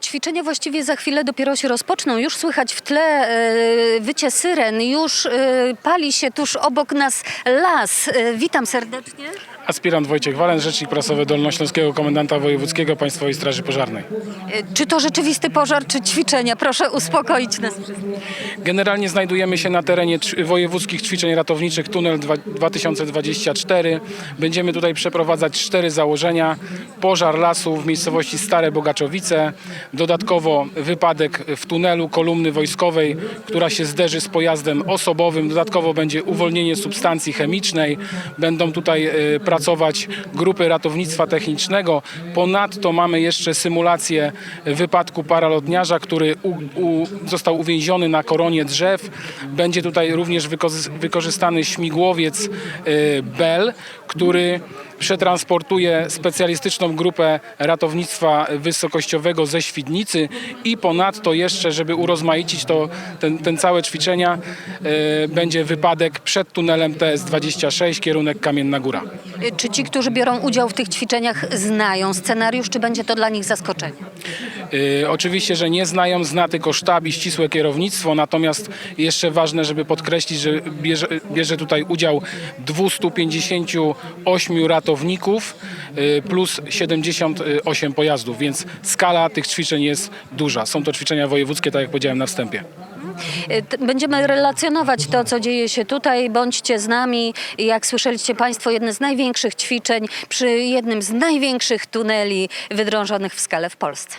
Ćwiczenia właściwie za chwilę dopiero się rozpoczną. Już słychać w tle e, wycie syren, już e, pali się tuż obok nas las. E, witam serdecznie. Aspirant Wojciech Walen, rzecznik prasowy Dolnośląskiego Komendanta Wojewódzkiego Państwowej Straży Pożarnej. E, czy to rzeczywisty pożar, czy ćwiczenia? Proszę uspokoić nas. Generalnie znajdujemy się na terenie wojewódzkich ćwiczeń ratowniczych Tunel dwa- 2024. Będziemy tutaj przeprowadzać cztery założenia. Pożar lasu w miejscowości Stare Bogaczowice. Dodatkowo wypadek w tunelu kolumny wojskowej, która się zderzy z pojazdem osobowym. Dodatkowo będzie uwolnienie substancji chemicznej. Będą tutaj e, pracować grupy ratownictwa technicznego. Ponadto mamy jeszcze symulację wypadku paralotniarza, który u, u, został uwięziony na koronie drzew. Będzie tutaj również wyko- wykorzystany śmigłowiec y, Bell, który przetransportuje specjalistyczną grupę ratownictwa wysokościowego ze Świdnicy i ponadto jeszcze, żeby urozmaicić to, ten, ten całe ćwiczenia, y, będzie wypadek przed tunelem TS-26, kierunek Kamienna Góra. Czy ci, którzy biorą udział w tych ćwiczeniach, znają scenariusz, czy będzie to dla nich zaskoczenie? Y, Oczywiście, że nie znają, zna tylko sztab i ścisłe kierownictwo, natomiast jeszcze ważne, żeby podkreślić, że bierze, bierze tutaj udział 258 ratowników y, plus 78 pojazdów, więc skala tych ćwiczeń jest duża. Są to ćwiczenia wojewódzkie, tak jak powiedziałem na wstępie. T- Będziemy relacjonować to, co dzieje się tutaj. Bądźcie z nami. Jak słyszeliście Państwo, jedne z największych ćwiczeń przy jednym z największych tuneli wydrążonych w skale w Polsce.